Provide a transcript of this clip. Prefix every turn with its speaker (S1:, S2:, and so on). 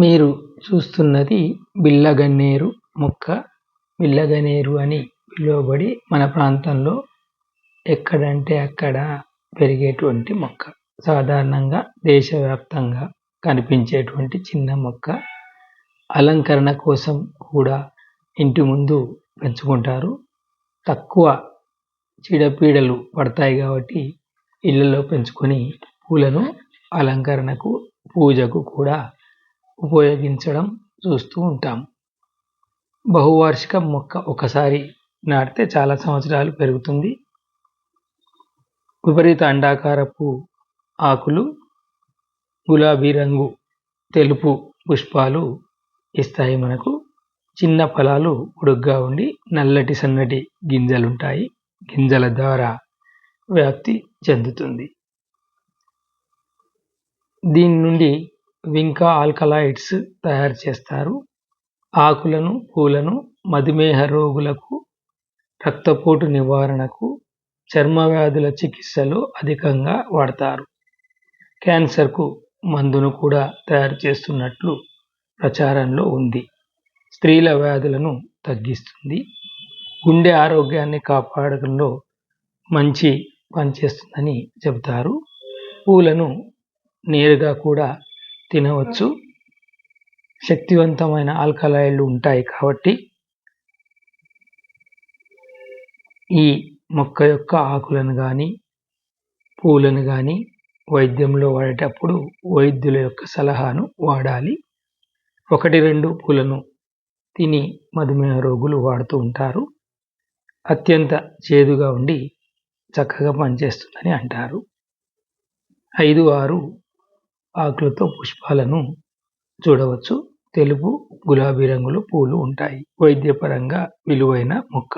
S1: మీరు చూస్తున్నది బిళ్ళగన్నేరు మొక్క. బిళ్ళగన్నేరు అని పిలువబడి మన ప్రాంతంలో ఎక్కడంటే అక్కడ పెరిగేటువంటి మొక్క. సాధారణంగా దేశవ్యాప్తంగా కనిపించేటువంటి చిన్న మొక్క. అలంకరణ కోసం కూడా ఇంటి ముందు పెంచుకుంటారు. తక్కువ చీడపీడలు పడతాయి కాబట్టి ఇళ్ళలో పెంచుకొని పూలను అలంకరణకు పూజకు కూడా ఉపయోగించడం చూస్తూ ఉంటాం. బహువార్షిక మొక్క ఒకసారి నాటితే చాలా సంవత్సరాలు పెరుగుతుంది. విపరీత అండాకారపు ఆకులు గులాబీ రంగు తెలుపు పుష్పాలు ఇస్తాయి మనకు. చిన్న ఫలాలు పొడుగ్గా ఉండి నల్లటి సన్నటి గింజలుంటాయి. గింజల ద్వారా వ్యాప్తి చెందుతుంది. దీని నుండి వింకా ఆల్కలాయిడ్స్ తయారు చేస్తారు. ఆకులను, పూలను మధుమేహ రోగులకు, రక్తపోటు నివారణకు, చర్మ వ్యాధుల చికిత్సలో అధికంగా వాడతారు. క్యాన్సర్కు మందును కూడా తయారు చేస్తున్నట్లు ప్రచారంలో ఉంది. స్త్రీల వ్యాధులను తగ్గిస్తుంది. గుండె ఆరోగ్యాన్ని కాపాడడంలో మంచి పనిచేస్తుందని చెబుతారు. పూలను నేరుగా కూడా తినవచ్చు. శక్తివంతమైన ఆల్కలాయిడ్లు ఉంటాయి కాబట్టి ఈ మొక్క యొక్క ఆకులను కానీ పూలను కానీ వైద్యంలో వాడేటప్పుడు వైద్యుల యొక్క సలహాను వాడాలి. ఒకటి రెండు పూలను తిని మధుమేహ రోగులు వాడుతూ ఉంటారు. అత్యంత చేదుగా ఉండి చక్కగా పనిచేస్తుందని అంటారు. ఐదు ఆరు ఆకులతో పుష్పాలను చూడవచ్చు. తెలుపు, గులాబీ రంగులో పూలు ఉంటాయి. వైద్యపరంగా విలువైన మొక్క.